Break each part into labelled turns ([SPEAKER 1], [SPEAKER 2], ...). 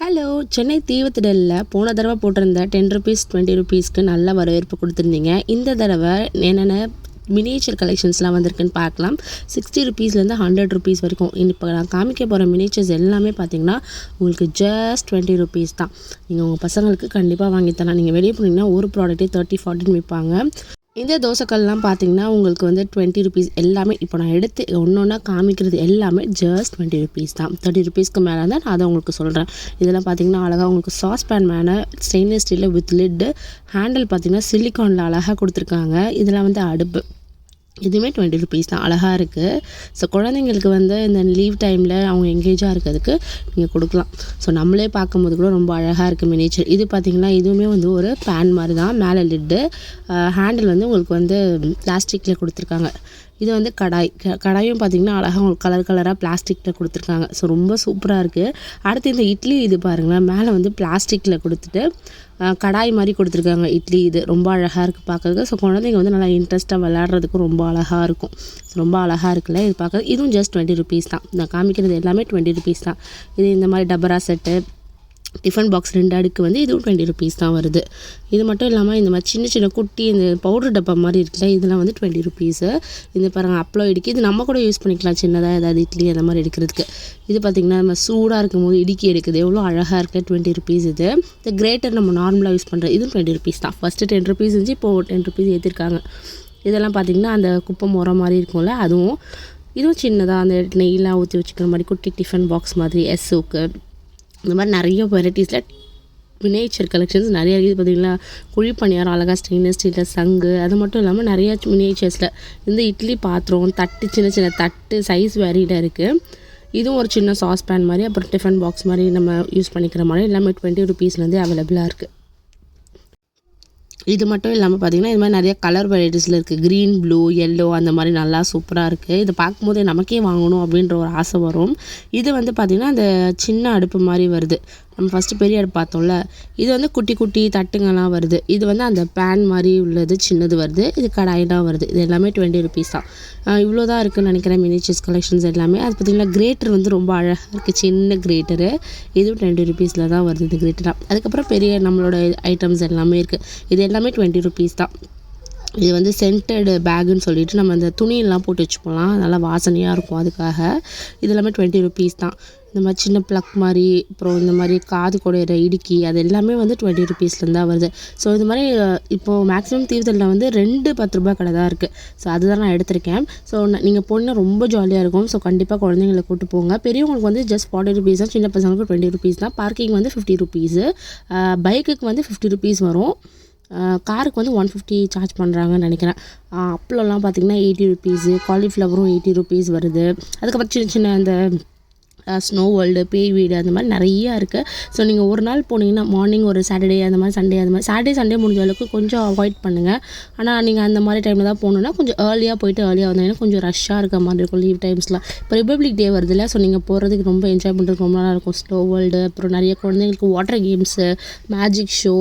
[SPEAKER 1] Hello Chennai தீவுத்திடலில் போன தடவை போட்டிருந்த டென் ருபீஸ் டுவெண்ட்டி ருபீஸ்க்கு நல்ல வரவேற்பு கொடுத்துருந்தீங்க. இந்த தடவை என்னென்ன மினியேச்சர் கலெக்ஷன்ஸ்லாம் வந்திருக்குன்னு பார்க்கலாம். சிக்ஸ்டி ருபீஸ்லேருந்து ஹண்ட்ரட் ருபீஸ் வரைக்கும். இப்போ நான் காமிக்க போகிற மினியேச்சர்ஸ் எல்லாமே பார்த்தீங்கன்னா உங்களுக்கு ஜஸ்ட் டுவெண்ட்டி ருபீஸ் தான். நீங்கள் உங்கள் பசங்களுக்கு கண்டிப்பாக வாங்கித்தரலாம் நீங்கள் வெளியே போனீங்கன்னா ஒரு ப்ராடக்ட்டே தேர்ட்டி ஃபார்ட்டின்னு விற்பாங்க. இந்த தோசைக்கல்லாம் பார்த்தீங்கன்னா உங்களுக்கு வந்து டுவெண்ட்டி ருபீஸ் எல்லாமே இப்போ நான் எடுத்து ஒன்று ஒன்றா காமிக்கிறது எல்லாமே ஜஸ்ட் டுவெண்ட்டி ருபீஸ் தான். தேர்ட்டி ருபீஸ்க்கு மேலே தான் நான் அதை உங்களுக்கு சொல்கிறேன் இதெல்லாம் பார்த்தீங்கன்னா அழகாக உங்களுக்கு சாஸ் பேன் மேலே ஸ்டெயின்லெஸ் ஸ்டீலில் வித் லிட்டு ஹேண்டில் பார்த்தீங்கன்னா சிலிக்கானில் அழகாக கொடுத்துருக்காங்க. இதெல்லாம் வந்து அடுப்பு. இதுவுமே டுவெண்ட்டி ருபீஸ் தான். அழகாக இருக்குது ஸோ குழந்தைங்களுக்கு வந்து இந்த லீவ் டைமில் அவங்க எங்கேஜாக இருக்கிறதுக்கு நீங்கள் கொடுக்கலாம். ஸோ நம்மளே பார்க்கும்போது கூட ரொம்ப அழகாக இருக்குது மினிச்சர் இது பார்த்திங்கன்னா இதுவுமே வந்து ஒரு பேன் மாதிரி தான். மேலே லிட்டு ஹேண்டில் வந்து உங்களுக்கு வந்து பிளாஸ்டிக்கில் கொடுத்துருக்காங்க. இது வந்து கடாய். க கடாயும் பார்த்திங்கன்னா அழகாக உங்களுக்கு கலர் கலராக பிளாஸ்டிக்கில் கொடுத்துருக்காங்க. ஸோ ரொம்ப சூப்பராக இருக்குது அடுத்து இந்த இட்லி இது பாருங்களேன். மேலே வந்து பிளாஸ்டிக்கில் கொடுத்துட்டு கடாய் மாதிரி கொடுத்துருக்காங்க. இட்லி இது ரொம்ப அழகாக இருக்குது பார்க்குறதுக்கு. ஸோ குழந்தைங்க வந்து நல்லா இன்ட்ரெஸ்ட்டாக விளாட்றதுக்கும் ரொம்ப அழகாக இருக்கும். ரொம்ப அழகாக இருக்குல்ல இது பார்க்குறது இதுவும் ஜஸ்ட் டுவெண்ட்டி ருபீஸ் தான். நான் காமிக்கிறது எல்லாமே டுவெண்ட்டி ருபீஸ் தான். இது இந்த மாதிரி டபரா செட்டு டிஃபன் பாக்ஸ் ரெண்டு அடுக்கு வந்து இதுவும் டுவெண்ட்டி ருபீஸ் தான் வருது. இது மட்டும் இல்லாமல் இந்த மாதிரி சின்ன சின்ன குட்டி இந்த பவுடர் டப்பா மாதிரி இருக்குல்ல இதெல்லாம் வந்து டுவெண்ட்டி ருபீஸு இது பாருங்கள் அப்ளோ இடிக்கி இது நம்ம கூட யூஸ் பண்ணிக்கலாம் சின்னதாக ஏதாவது இட்லி அந்த மாதிரி எடுக்கிறதுக்கு. இது பார்த்திங்கன்னா நம்ம சூடாக இருக்கும் போது இடுக்கி எடுக்குது. எவ்வளோ அழகாக இருக்குது டுவெண்ட்டி ருபீஸ் இது. இந்த கிரேட்டர் நம்ம நார்மலாக யூஸ் பண்ணுறது இதுவும் டுவெண்ட்டி ருபீஸ் தான். ஃபஸ்ட்டு டென் ருபீஸ் இருந்துச்சு இப்போது டென் ருபீஸ் ஏற்றிருக்காங்க இதெல்லாம் பார்த்திங்கன்னா அந்த குப்பை முறை மாதிரி இருக்கும்ல அதுவும் இதுவும் சின்னதாக அந்த நெய்லாம் ஊற்றி வச்சுக்கிற மாதிரி குட்டி டிஃபன் பாக்ஸ் மாதிரி எஸ்ஸுக்கு இந்த மாதிரி நிறைய வெரைட்டிஸில் மினேச்சர் கலெக்ஷன்ஸ் நிறைய இருக்குது. பார்த்தீங்களா? குழி பணியாரம் அழகாக ஸ்டெயின்லெஸ் ஸ்டீலில் சங்கு அது மட்டும் இல்லாமல் நிறையா மினேச்சர்ஸில் இந்த இட்லி பாத்திரம் தட்டு சின்ன சின்ன தட்டு சைஸ் வேரியில் இருக்குது இதுவும் ஒரு சின்ன சாஸ் பேன் மாதிரி அப்புறம் டிஃபன் பாக்ஸ் மாதிரி நம்ம யூஸ் பண்ணிக்கிற மாதிரி எல்லாமே டுவெண்ட்டி ருபீஸ்லேருந்தே அவைலபிளாக இருக்குது இது மட்டும் இல்லாமல் பார்த்திங்கன்னா இது மாதிரி நிறைய கலர் வெரைட்டிஸில் இருக்குது க்ரீன் ப்ளூ எல்லோ அந்த மாதிரி நல்லா சூப்பராக இருக்குது இதை பார்க்கும்போதே நமக்கே வாங்கணும் அப்படின்ற ஒரு ஆசை வரும். இது வந்து பார்த்திங்கன்னா அந்த சின்ன அடுப்பு மாதிரி வருது. நம்ம ஃபஸ்ட்டு பெரிய அடுப்பு பார்த்தோம்ல இது வந்து குட்டி குட்டி தட்டுங்கள்லாம் வருது. இது வந்து அந்த பேன் மாதிரி உள்ளது சின்னது வருது. இது கடாயெல்லாம் வருது. இது எல்லாமே டுவெண்ட்டி ருபீஸ் தான். இவ்வளோ தான் இருக்குதுன்னு நினைக்கிறேன் மினிச்சர்ஸ் கலெக்ஷன்ஸ் எல்லாமே. அது பார்த்திங்கன்னா கிரேட்டர் வந்து ரொம்ப அழகாக இருக்குது சின்ன கிரேட்டரு இதுவும் டுவெண்ட்டி ருபீஸில் தான் வருது இந்த கிரேட்டராக அதுக்கப்புறம் பெரிய நம்மளோட ஐட்டம்ஸ் எல்லாமே இருக்குது இது எல்லாமே டுவெண்ட்டி ருபீஸ் தான். இது வந்து சென்டடு பேகுன்னு சொல்லிட்டு நம்ம அந்த துணியெல்லாம் போட்டு வச்சுக்கலாம் நல்லா வாசனையாக இருக்கும் அதுக்காக. இது எல்லாமே டுவெண்ட்டி ருபீஸ் தான். இந்த மாதிரி சின்ன ப்ளக் மாதிரி அப்புறம் இந்த மாதிரி காது குடையிற இடுக்கி அது எல்லாமே வந்து டுவெண்ட்டி ருபீஸ்லேருந்து தான் வருது. ஸோ இது மாதிரி இப்போது மேக்ஸிமம் தீர்த்தலில் வந்து ரெண்டு பத்து ரூபா கடை தான் இருக்குது ஸோ அதுதான் நான் எடுத்திருக்கேன். ஸோ நீங்கள் போனால் ரொம்ப ஜாலியாக இருக்கும். ஸோ கண்டிப்பாக குழந்தைங்களை கூட்டு போங்க. பெரியவங்களுக்கு வந்து ஜஸ்ட் ஃபார்ட்டி ருபீஸ் தான் சின்ன பசங்களுக்கு டுவெண்ட்டி ருபீஸ் தான். பார்க்கிங் வந்து ஃபிஃப்டி ருபீஸு பைக்குக்கு வந்து ஃபிஃப்டி ருபீஸ் வரும். காருக்கு வந்து ஒன் ஃபிஃப்டி சார்ஜ் பண்ணுறாங்கன்னு நினைக்கிறேன். அப்பளம்லாம் பார்த்திங்கன்னா எயிட்டி ருபீஸு காலிஃப்ளவரும் எயிட்டி ருபீஸ் வருது. அதுக்கப்புறம் சின்ன சின்ன அந்த ஸ்னோ வேர்ல்டு பேய் வீடு அந்த மாதிரி நிறையா இருக்குது ஸோ நீங்கள் ஒரு நாள் போனீங்கன்னா மார்னிங் ஒரு சாட்டர்டே அந்த மாதிரி சண்டே அந்த மாதிரி சாட்டர்டே சண்டே முடிஞ்ச அளவுக்கு கொஞ்சம் அவாய்ட் பண்ணுங்கள் ஆனால் நீங்கள் அந்த மாதிரி டைமில் தான் போகணுன்னா கொஞ்சம் ஏர்லியாக போயிட்டு ஏர்லியாக வந்தீங்கன்னா கொஞ்சம் ரஷ்ஷாக இருக்க மாதிரி இருக்கும் லீவ் டைம்ஸ்லாம் இப்போ ரிப்பப்ளிக் டே வருதுல்ல ஸோ நீங்கள் போகிறதுக்கு ரொம்ப என்ஜாய் பண்ணுறதுக்கு ரொம்ப நல்லாயிருக்கும் ஸ்னோ வேர்ல்டு அப்புறம் நிறைய குழந்தைங்களுக்கு வாட்டர் கேம்ஸு மேஜிக் ஷோ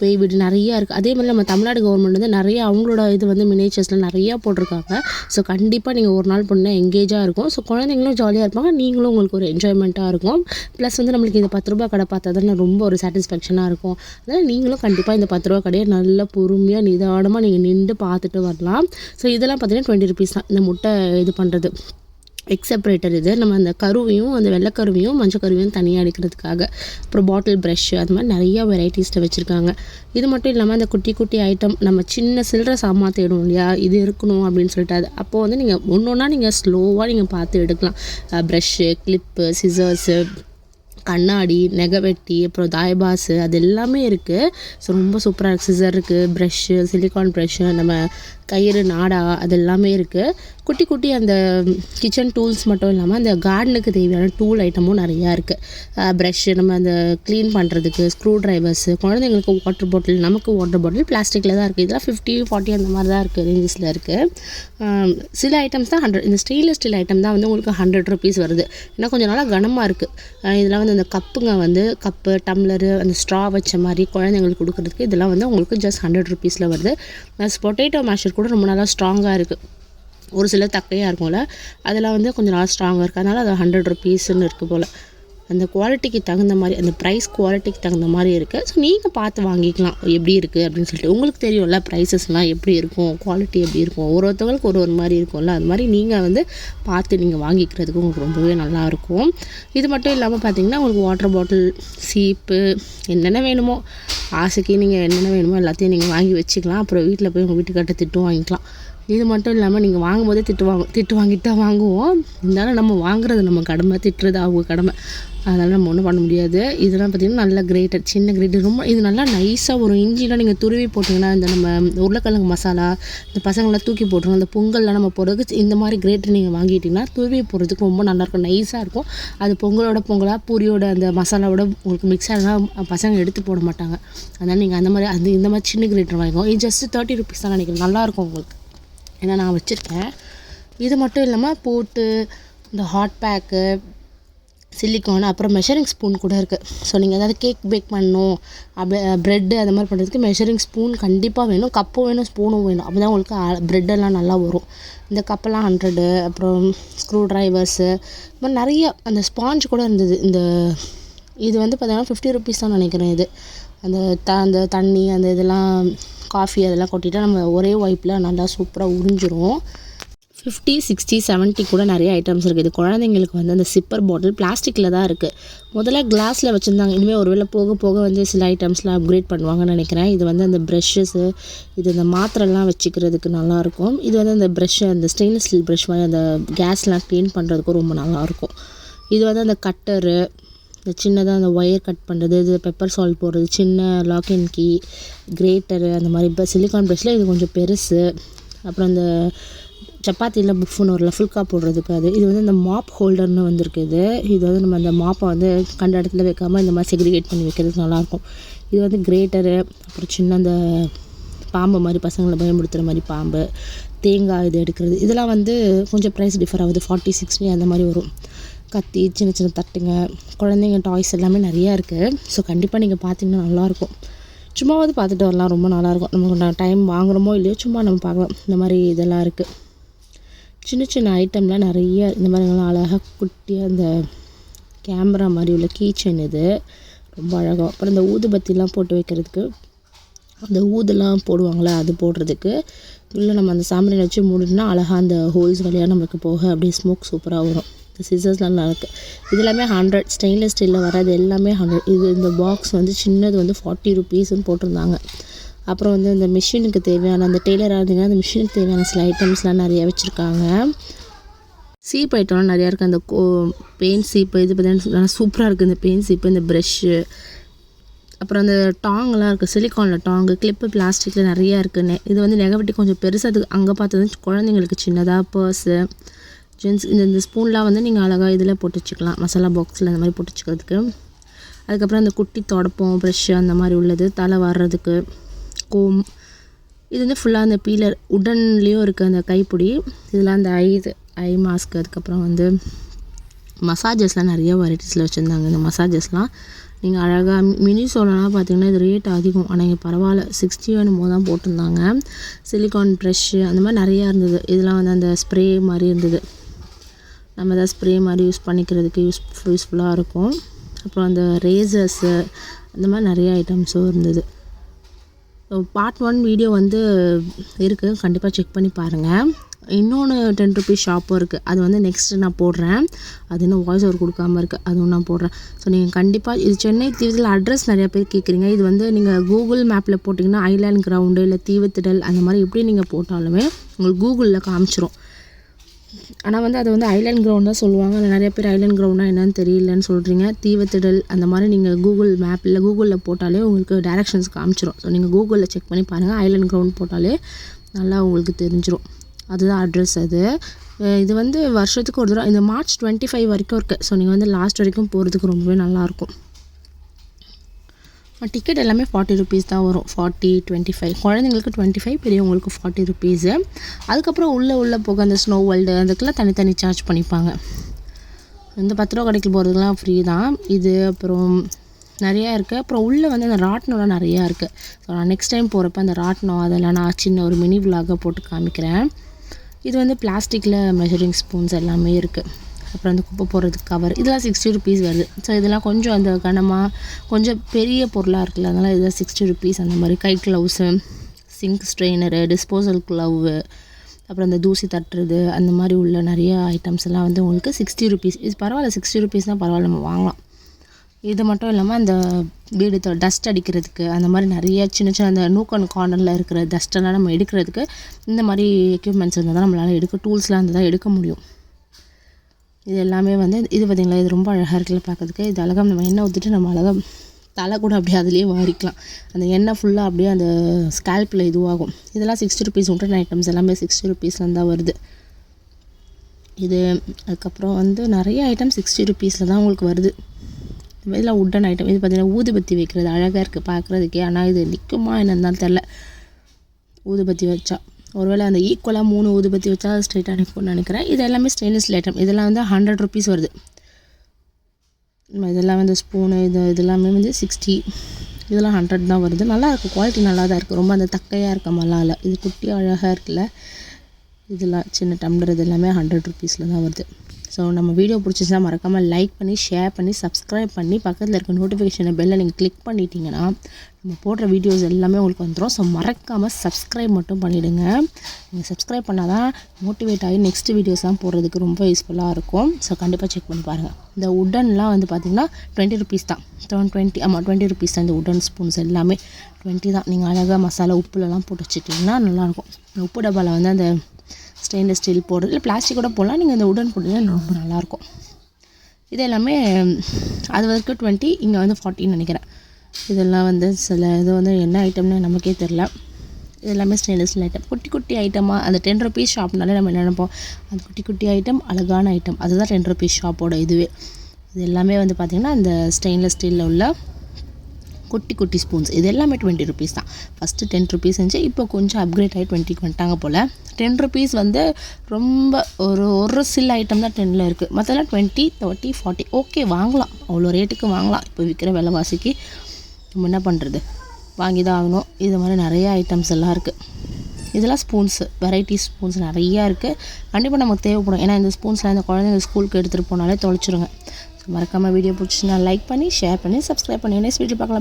[SPEAKER 1] பேய் வீடு நிறையா இருக்குது அதே மாதிரி நம்ம தமிழ்நாடு கவர்மெண்ட் வந்து நிறைய அவங்களோட இது வந்து மினேச்சர்ஸில் நிறையா போட்டிருக்காங்க. ஸோ கண்டிப்பாக நீங்கள் ஒரு நாள் போனால் எங்கேஜாக இருக்கும். ஸோ குழந்தைங்களும் ஜாலியாக இருப்பாங்க நீங்களும் உங்களுக்கு நம்மளுக்கு ஒரு என்ஜாய்மெண்ட்டாக இருக்கும். ப்ளஸ் வந்து நம்மளுக்கு இந்த பத்து ரூபா கடை பார்த்தா தான் ரொம்ப ஒரு சாட்டிஸ்ஃபேக்ஷனாக இருக்கும். அதனால் நீங்களும் கண்டிப்பாக இந்த பத்து ரூபா கடையை நல்லா பொறுமையாக நிதானமாக நீங்கள் நின்று பார்த்துட்டு வரலாம். ஸோ இதெல்லாம் பார்த்தீங்கன்னா டுவெண்ட்டி ருபீஸ் தான். இந்த முட்டை இது பண்ணுறது எக் செப்பரேட்டர் இது. நம்ம அந்த கருவையும் அந்த வெள்ளைக்கருவையும் மஞ்சள் கருவையும் தனியாக எடுக்கிறதுக்காக அப்புறம் பாட்டில் ப்ரஷ் அது மாதிரி நிறையா வெரைட்டிஸில் வச்சுருக்காங்க. இது மட்டும் இல்லாமல் அந்த குட்டி குட்டி ஐட்டம் நம்ம சின்ன சில்லற சாமான் தேடும் இல்லையா? இது இருக்கணும் அப்படின்னு சொல்லிட்டு அது அப்போது வந்து நீங்கள் ஒன்று ஒன்றா நீங்கள் ஸ்லோவாக நீங்கள் பார்த்து எடுக்கலாம். ப்ரஷ்ஷு கிளிப்பு சிசர்ஸு கண்ணாடி நெகவெட்டி அப்புறம் தாய்பாஸு அது எல்லாமே இருக்குது ஸோ ரொம்ப சூப்பராக இருக்குது சிசர் இருக்குது ப்ரெஷ்ஷு சிலிக்கான் ப்ரெஷ்ஷு நம்ம கயிறு நாடா அது எல்லாமே இருக்குது குட்டி குட்டி அந்த கிச்சன் டூல்ஸ் மட்டும் இல்லாமல் அந்த கார்டனுக்கு தேவையான டூல் ஐட்டமும் நிறையா இருக்குது ப்ரெஷ்ஷு நம்ம அந்த க்ளீன் பண்ணுறதுக்கு ஸ்க்ரூ ட்ரைவர்ஸு குழந்தைங்களுக்கு வாட்டர் பாட்டில் நமக்கு வாட்டர் பாட்டில் பிளாஸ்டிக்கில் தான் இருக்குது இதெல்லாம் ஃபிஃப்டி ஃபார்ட்டி அந்த மாதிரி தான் இருக்குது ரேஞ்சஸில் இருக்குது சில ஐட்டம்ஸ் தான் ஹண்ட்ரட் இந்த ஸ்டெயின்லெஸ் ஸ்டீல் ஐட்டம் தான் வந்து உங்களுக்கு ஹண்ட்ரட் ருபீஸ் வருது. ஏன்னா கொஞ்சம் நாளாக கனமாக இருக்குது இதெல்லாம் வந்து அந்த கப்புங்க வந்து கப்பு டம்ளரு அந்த ஸ்ட்ரா வச்ச மாதிரி குழந்தைங்களுக்கு கொடுக்குறதுக்கு இதெல்லாம் வந்து உங்களுக்கு ஜஸ்ட் ஹண்ட்ரட் ருபீஸில் வருது. ப்ளஸ் பொட்டேட்டோ மேஷர் கூட ரொம்ப நல்லா ஸ்ட்ராங்காக இருக்குது ஒரு சில தக்கையாக இருக்கும்ல. அதெல்லாம் வந்து கொஞ்சம் நல்லா ஸ்ட்ராங்காக இருக்குது அதனால் அது ஹண்ட்ரட் ருபீஸ்ன்னு இருக்குது போல். அந்த குவாலிட்டிக்கு தகுந்த மாதிரி அந்த ப்ரைஸ் குவாலிட்டிக்கு தகுந்த மாதிரி இருக்குது ஸோ நீங்கள் பார்த்து வாங்கிக்கலாம். எப்படி இருக்குது அப்படின்னு சொல்லிட்டு. உங்களுக்கு தெரியும்ல ப்ரைஸஸ்லாம் எப்படி இருக்கும்? குவாலிட்டி எப்படி இருக்கும்? ஒரு ஒருத்தவங்களுக்கு ஒரு ஒரு மாதிரி இருக்கும்ல. அது மாதிரி நீங்கள் வந்து பார்த்து நீங்கள் வாங்கிக்கிறதுக்கு உங்களுக்கு ரொம்பவே நல்லாயிருக்கும் இது மட்டும் இல்லாமல் பார்த்தீங்கன்னா உங்களுக்கு வாட்டர் பாட்டில் சீப்பு என்னென்ன வேணுமோ ஆசைக்கு நீங்கள் என்னென்ன வேணுமோ எல்லாத்தையும் நீங்கள் வாங்கி வச்சுக்கலாம். அப்புறம் வீட்டில் போய் உங்கள் வீட்டுக்கிட்ட திட்டும் வாங்கிக்கலாம். இது மட்டும் இல்லாமல் நீங்கள் வாங்கும்போதே திட்டு வாங்க திட்டு வாங்கிட்டு தான் வாங்குவோம். இருந்தாலும் நம்ம வாங்குறது நம்ம கடமை திட்டுறது அவங்க கடமை. அதனால் நம்ம ஒன்றும் பண்ண முடியாது. இதெல்லாம் பார்த்திங்கன்னா நல்ல கிரேட்டர் சின்ன கிரேட்டர் ரொம்ப இது நல்லா நைஸாக வரும் இஞ்சிலாம் நீங்கள் துருவி போட்டிங்கன்னா இந்த நம்ம உருளைக்கிழங்கு மசாலா இந்த பசங்களாம் தூக்கி போட்டுருவோம் அந்த பொங்கல்லாம் நம்ம போடுறதுக்கு இந்த மாதிரி கிரேட்டர் நீங்கள் வாங்கிட்டிங்கன்னா துருவி போடுறதுக்கு ரொம்ப நல்லாயிருக்கும் நைஸாக இருக்கும். அது பொங்கலோட பொங்கலாக பூரியோட அந்த மசாலாவோட உங்களுக்கு மிக்ஸ் ஆகலாம் பசங்க எடுத்து போட மாட்டாங்க. அதனால் நீங்கள் அந்த மாதிரி அது இந்த மாதிரி சின்ன கிரேட்டர் வாங்கிக்கோ இது ஜஸ்ட் தேர்ட்டி ருபீஸ் தான் நினைக்கிறேன். நல்லாயிருக்கும் உங்களுக்கு. ஏன்னா நான் வச்சுருக்கேன். இது மட்டும் இல்லாமல் பூட்டு இந்த ஹாட் பேக்கு சிலிக்கான் அப்புறம் மெஷரிங் ஸ்பூன் கூட இருக்குது ஸோ நீங்கள் ஏதாவது கேக் பேக் பண்ணணும் அப்படி ப்ரெட்டு அந்த மாதிரி பண்ணுறதுக்கு மெஷரிங் ஸ்பூன் கண்டிப்பாக வேணும். கப்பும் வேணும் ஸ்பூனும் வேணும். அப்போ தான் உங்களுக்கு ப்ரெட்டெல்லாம் நல்லா வரும். இந்த கப்பெல்லாம் ஹண்ட்ரடு அப்புறம் ஸ்க்ரூ ட்ரைவர்ஸு இது மாதிரி நிறைய அந்த ஸ்பாஞ்ச் கூட இருந்தது. இந்த இது வந்து பார்த்தீங்கன்னா ஃபிஃப்டி ருபீஸ் தான் நினைக்கிறேன் இது. அந்த த அந்த தண்ணி அந்த இதெல்லாம் காஃபி அதெல்லாம் கொட்டிட்டால் நம்ம ஒரே ஒய்ப்பில் நல்லா சூப்பராக உறிஞ்சிரும். ஃபிஃப்டி சிக்ஸ்டி செவன்ட்டி கூட நிறைய ஐட்டம்ஸ் இருக்குது இது குழந்தைங்களுக்கு வந்து அந்த சிப்பர் பாட்டில் பிளாஸ்டிக்கில் தான் இருக்குது முதல்ல கிளாஸில் வச்சுருந்தாங்க. இனிமேல் ஒருவேளை போக போக வந்து சில ஐட்டம்ஸ்லாம் அப்கிரேட் பண்ணுவாங்கன்னு நினைக்கிறேன். இது வந்து அந்த ப்ரெஷ்ஷஸ்ஸு இது அந்த மாத்திரைலாம் வச்சுக்கிறதுக்கு நல்லாயிருக்கும் இது வந்து அந்த ப்ரெஷ்ஷு அந்த ஸ்டெயின்லெஸ் ஸ்டீல் ப்ரெஷ் மாதிரி அந்த கேஸ்லாம் க்ளீன் பண்ணுறதுக்கும் ரொம்ப நல்லாயிருக்கும் இது வந்து அந்த கட்டரு இந்த சின்னதாக அந்த ஒயர் கட் பண்ணுறது இது பெப்பர் சால்ட் போடுறது சின்ன லாக் அண்ட் கீ கிரேட்டரு அந்த மாதிரி இப்போ சிலிக்கான் ப்ரெஷ்ஷில் இது கொஞ்சம் பெருசு. அப்புறம் அந்த சப்பாத்தியில் புஃப்னு ஒரு ஃபுல்கா போடுறதுக்கு அது. இது வந்து இந்த மாப் ஹோல்டர்னு வந்திருக்கு இது. இது வந்து நம்ம அந்த மாப்பை வந்து கண்ட இடத்துல வைக்காமல் இந்த மாதிரி செக்ரிகேட் பண்ணி வைக்கிறது நல்லாயிருக்கும் இது வந்து கிரேட்டரு அப்புறம் சின்ன அந்த பாம்பு மாதிரி பசங்களை பயன்படுத்துகிற மாதிரி பாம்பு தேங்காய் இது எடுக்கிறது. இதெல்லாம் வந்து கொஞ்சம் ப்ரைஸ் டிஃபர் ஆகுது. ஃபார்ட்டி சிக்ஸ்டி அந்த மாதிரி வரும். கத்தி சின்ன சின்ன தட்டுங்க குழந்தைங்க டாய்ஸ் எல்லாமே நிறையா இருக்குது ஸோ கண்டிப்பாக நீங்கள் பார்த்தீங்கன்னா நல்லாயிருக்கும். சும்மாவது பார்த்துட்டு வரலாம் ரொம்ப நல்லாயிருக்கும். நமக்கு டைம் வாங்குகிறோமோ இல்லையோ சும்மா நம்ம பார்க்கலாம். இந்த மாதிரி இதெல்லாம் இருக்குது சின்ன சின்ன ஐட்டம்லாம் நிறைய இந்த மாதிரி நல்லா அழகாக குட்டியாக அந்த கேமரா மாதிரி உள்ள கீச்சன் இது. ரொம்ப அழகாக அப்புறம் இந்த ஊதுபத்திலாம் போட்டு வைக்கிறதுக்கு அந்த ஊதெல்லாம் போடுவாங்களே அது போடுறதுக்கு உள்ளே நம்ம அந்த சாம்பிராணி வச்சு மூடினா அழகாக அந்த ஹோல்ஸ் வழியாக நம்மளுக்கு போக அப்படியே ஸ்மோக் சூப்பராக வரும். சிசர்ஸ்லாம் நல்லாயிருக்கு இது எல்லாமே ஹண்ட்ரட் ஸ்டெயின்லெஸ் ஸ்டீலில் வராது. எல்லாமே ஹண்ட்ரட் இது இந்த பாக்ஸ் வந்து சின்னது வந்து ஃபார்ட்டி ருபீஸ்ன்னு போட்டிருந்தாங்க. அப்புறம் வந்து இந்த மிஷினுக்கு தேவையான அந்த டெய்லராக இருந்தீங்கன்னா அந்த மிஷினுக்கு தேவையான சில ஐட்டம்ஸ்லாம் நிறைய வச்சுருக்காங்க. சீப் ஐட்டம்லாம் நிறையா இருக்குது அந்த கோ பெயின் சீப்பு இது பார்த்தீங்கன்னா சூப்பராக இருக்குது இந்த பெயின் சீப்பு இந்த ப்ரெஷ்ஷு அப்புறம் அந்த டாங்லாம் இருக்குது சிலிக்கானில் டாங்கு கிளிப்பு பிளாஸ்டிக்கில் நிறையா இருக்குது இது வந்து நெகவட்டி கொஞ்சம் பெருசாக அது அங்கே பார்த்தது குழந்தைங்களுக்கு சின்னதாக பர்ஸு ஜென்ஸ் இந்த இந்த ஸ்பூன்லாம் வந்து நீங்கள் அழகாக இதில் போட்டு வச்சுக்கலாம் மசாலா பாக்ஸில் அந்த மாதிரி போட்டு வச்சுக்கிறதுக்கு அதுக்கப்புறம் அந்த குட்டி தொடப்பம் ப்ரெஷ்ஷு அந்த மாதிரி உள்ளது தலை வர்றதுக்கு கோம் இது வந்து ஃபுல்லாக அந்த பீலர் உடன்லேயும் இருக்குது அந்த கைப்பிடி. இதெல்லாம் அந்த ஐ இது ஐ மாஸ்க் அதுக்கப்புறம் வந்து மசாஜஸ்லாம் நிறைய வெரைட்டிஸில் வச்சுருந்தாங்க. இந்த மசாஜஸ்லாம் நீங்கள் அழகாக மினி சோலலாம் பார்த்தீங்கன்னா இது ரேட் அதிகம். ஆனால் இங்கே பரவாயில்ல சிக்ஸ்டி என்னமோ தான் போட்டிருந்தாங்க. சிலிக்கான் ப்ரெஷ்ஷு அந்த மாதிரி நிறையா இருந்தது. இதெல்லாம் வந்து அந்த ஸ்ப்ரே மாதிரி இருந்தது. நம்ம எதாவது ஸ்ப்ரே மாதிரி யூஸ் பண்ணிக்கிறதுக்கு யூஸ் யூஸ்ஃபுல்லாக இருக்கும். அப்புறம் அந்த ரேசர்ஸு அந்த மாதிரி நிறைய ஐட்டம்ஸும் இருந்தது. பார்ட் ஒன் வீடியோ வந்து இருக்குது கண்டிப்பாக செக் பண்ணி பாருங்கள் இன்னொன்று டென் ருபீஸ் ஷாப்பும் இருக்குது அது வந்து நெக்ஸ்ட்டு நான் போடுறேன். அது இன்னும் வாய்ஸ் ஓவர் கொடுக்காம இருக்குது அதுவும் நான் போடுறேன். ஸோ நீங்கள் கண்டிப்பாக இது சென்னை தீவத்தில் அட்ரஸ் நிறையா பேர் கேட்குறீங்க இது வந்து நீங்கள் கூகுள் மேப்பில் போட்டிங்கன்னா ஐலேண்ட் கிரவுண்டு இல்லை தீவுத்திடல் அந்த மாதிரி எப்படி நீங்கள் போட்டாலுமே உங்களுக்கு கூகுளில் காமிச்சிரும். ஆனால் வந்து அதை வந்து ஐலேண்ட் கிரவுண்ட் தான் சொல்லுவாங்க. அதில் நிறைய பேர் ஐலேண்ட் கிரவுண்ட்னா என்னன்னு தெரியலன்னு சொல்கிறீங்க தீவத்திடல் அந்த மாதிரி நீங்கள் கூகுள் மேப் இல்லை கூகுளில் போட்டாலே உங்களுக்கு டேரெக்ஷன்ஸ் காமிச்சிரும். ஸோ நீங்கள் கூகுளில் செக் பண்ணி பாருங்கள் ஐலேண்ட் கிரவுண்ட் போட்டாலே நல்லா உங்களுக்கு தெரிஞ்சிடும் அதுதான் அட்ரஸ் அது. இது வந்து வருஷத்துக்கு ஒரு தடவை இந்த மார்ச் டுவெண்ட்டி ஃபைவ் வரைக்கும் இருக்குது ஸோ நீங்கள் வந்து லாஸ்ட் வரைக்கும் போகிறதுக்கு ரொம்பவே நல்லாயிருக்கும் டிக்கெட் எல்லாமே ஃபார்ட்டி ருபீஸ் தான் வரும். ஃபார்ட்டி டுவெண்ட்டி ஃபைவ் குழந்தைங்களுக்கு டுவெண்ட்டி ஃபைவ் பெரியவங்களுக்கு ஃபார்ட்டி ருபீஸு அதுக்கப்புறம் உள்ளே உள்ளே போக அந்த ஸ்னோ வேர்ல்டு அதுக்கெல்லாம் தனித்தனி சார்ஜ் பண்ணிப்பாங்க. இந்த பத்து ரூபா கடைக்கு போகிறதுக்கெலாம் ஃப்ரீ தான். இது அப்புறம் நிறையா இருக்குது அப்புறம் உள்ளே வந்து அந்த ராட்டினம்லாம் நிறையா இருக்குது ஸோ நான் நெக்ஸ்ட் டைம் போகிறப்ப அந்த ராட்டினம் அதெல்லாம் நான் சின்ன ஒரு மினி விலாக போட்டு காமிக்கிறேன். இது வந்து பிளாஸ்டிக்கில் மெஷரிங் ஸ்பூன்ஸ் எல்லாமே இருக்குது அப்புறம் அந்த குப்பை போடுறதுக்கு கவர் இதெல்லாம் சிக்ஸ்டி ருபீஸ் வருது. ஸோ இதெல்லாம் கொஞ்சம் அந்த கனமாக கொஞ்சம் பெரிய பொருளாக இருக்குல்ல அதனால் இதெல்லாம் சிக்ஸ்டி ருபீஸ் அந்த மாதிரி. கை gloves sink strainer disposal glove அப்புறம் அந்த தூசி தட்டுறது அந்த மாதிரி உள்ள நிறைய ஐட்டம்ஸ் எல்லாம் வந்து உங்களுக்கு சிக்ஸ்டி ருபீஸ் இது பரவாயில்ல சிக்ஸ்டி ருபீஸ் தான் பரவாயில்ல நம்ம வாங்கலாம். இது மட்டும் இல்லாமல் அந்த வீடு டஸ்ட் அடிக்கிறதுக்கு அந்த மாதிரி நிறைய சின்ன சின்ன அந்த நூக்கன் கார்னரில் இருக்கிற டஸ்ட்டெல்லாம் நம்ம எடுக்கிறதுக்கு இந்த மாதிரி எக்யூப்மெண்ட்ஸ் இருந்தால் தான் நம்மளால் எடுக்க டூல்ஸ்லாம் இருந்தால் தான் எடுக்க முடியும். இது எல்லாமே வந்து இது பார்த்திங்களா இது ரொம்ப அழகாக இருக்குல்ல பார்க்கறதுக்கு இது அழகாக நம்ம எண்ணெய் ஊற்றிட்டு நம்ம அழகாக தலை கூட அப்படியே அதுலேயே வாரிக்கலாம். அந்த எண்ணெய் ஃபுல்லாக அப்படியே அந்த ஸ்கேல்பில் இதுவாகும். இதெல்லாம் சிக்ஸ்டி ருபீஸ் உண்டன் ஐட்டம்ஸ் எல்லாமே சிக்ஸ்டி ருபீஸ்லேருந்து தான் வருது. இது அதுக்கப்புறம் வந்து நிறைய ஐட்டம் சிக்ஸ்டி ருபீஸில் தான் உங்களுக்கு வருது. இதெல்லாம் உட்டன் ஐட்டம் இது பார்த்திங்கன்னா ஊதுபத்தி வைக்கிறது அழகாக இருக்குது பார்க்குறதுக்கே ஆனால் இது நிற்குமா என்னன்னு தெரில ஊதுபத்தி வச்சா. ஒருவேளை அந்த ஈக்குவலாக மூணு ஊதுபத்தி வச்சா ஸ்ட்ரெயிட்டாக நிற்கும்னு நினைக்கிறேன். இது எல்லாமே ஸ்டெயின்லெஸ் ஐட்டம் இதெல்லாம் வந்து ஹண்ட்ரட் ருபீஸ் வருது. இதெல்லாம் வந்து ஸ்பூனு இது இதெல்லாமே வந்து சிக்ஸ்டி இதெல்லாம் ஹண்ட்ரட் தான் வருது. நல்லா இருக்குது குவாலிட்டி நல்லா தான் இருக்குது ரொம்ப அந்த தக்கையாக இருக்க மாதிரிலாம் இல்லை இது குட்டி அழகாக இருக்குல்ல? இதெல்லாம் சின்ன டம்ளர் இது எல்லாமே ஹண்ட்ரட் ருபீஸில் தான் வருது. ஸோ நம்ம வீடியோ பிடிச்சிச்சுன்னா மறக்காமல் லைக் பண்ணி ஷேர் பண்ணி சப்ஸ்கிரைப் பண்ணி பக்கத்தில் இருக்க நோட்டிஃபிகேஷனை பெல்லை நீங்கள் கிளிக் பண்ணிட்டீங்கன்னா நம்ம போடுற வீடியோஸ் எல்லாமே உங்களுக்கு வந்துடும் ஸோ மறக்காமல் சப்ஸ்கிரைப் மட்டும் பண்ணிவிடுங்க நீங்கள் சப்ஸ்கிரைப் பண்ணால் தான் மோட்டிவேட் ஆகி நெக்ஸ்ட் வீடியோஸ்லாம் போடுறதுக்கு ரொம்ப யூஸ்ஃபுல்லாக இருக்கும். ஸோ கண்டிப்பாக செக் பண்ணி பாருங்கள் இந்த உட்டன்லாம் வந்து பார்த்திங்கன்னா டுவெண்ட்டி ருபீஸ் தான். டுவெண்ட்டி ஆமாம் டுவெண்ட்டி ருபீஸ் தான். இந்த உடன் ஸ்பூன்ஸ் எல்லாமே டுவெண்ட்டி தான். நீங்கள் அழகாக மசாலா உப்புலலாம் போட்டு வச்சுட்டிங்கன்னா நல்லாயிருக்கும். இந்த உப்பு டப்பாவில் வந்து அந்த ஸ்டெயின்லெஸ் ஸ்டீல் போடுறது. இல்லை பிளாஸ்டிக் கூட போடலாம். நீங்கள் இந்த உடன் போட்டீங்கன்னா ரொம்ப நல்லாயிருக்கும். இது எல்லாமே அது வரைக்கும் டுவெண்ட்டி இங்கே வந்து ஃபார்ட்டின்னு நினைக்கிறேன். இதெல்லாம் வந்து சில இது வந்து என்ன ஐட்டம்னு நமக்கே தெரில இது எல்லாமே ஸ்டெயின்லெஸ் ஸ்டீல் ஐட்டம் குட்டி குட்டி ஐட்டமாக அந்த டென் ருபீஸ் ஷாப்னாலே நம்ம என்ன நினைப்போம்? அந்த குட்டி குட்டி ஐட்டம் அழகான ஐட்டம் அதுதான் டென் ருபீஸ் ஷாப்போட இதுவே. இது எல்லாமே வந்து பார்த்திங்கன்னா அந்த ஸ்டெயின்லெஸ் ஸ்டீலில் உள்ள குட்டி குட்டி ஸ்பூன்ஸ் இது எல்லாமே டுவெண்ட்டி ருபீஸ் தான். ஃபஸ்ட்டு டென் ருபீஸ் இருந்துச்சு இப்போ கொஞ்சம் அப்கிரேட் ஆகி டுவெண்ட்டிக்கு வந்துட்டாங்க போல். டென் ருபீஸ் வந்து ரொம்ப ஒரு ஒரு சில ஐட்டம் தான் டென்னில் இருக்குது மற்றெல்லாம் டுவெண்ட்டி தேர்ட்டி ஃபார்ட்டி ஓகே வாங்கலாம். அவ்வளோ ரேட்டுக்கு வாங்கலாம். இப்போ விற்கிற விலைவாசிக்கு நம்ம என்ன பண்ணுறது வாங்கி தான் ஆகணும். இது மாதிரி நிறைய ஐட்டம்ஸ் எல்லாம் இருக்குது இதெல்லாம் ஸ்பூன்ஸு வெரைட்டி ஸ்பூன்ஸ் நிறையா இருக்குது கண்டிப்பாக நமக்கு தேவைப்படும். ஏன்னா இந்த ஸ்பூன்ஸ்லாம் இந்த குழந்தைங்க ஸ்கூலுக்கு எடுத்துகிட்டு போனாலே தொலைச்சிருங்க. மறக்காமல் வீடியோ பிடிச்சின்னா லைக் பண்ணி ஷேர் பண்ணி சப்ஸ்கிரைப் பண்ணி. நெக்ஸ்ட் வீடியோ பார்க்கலாம்.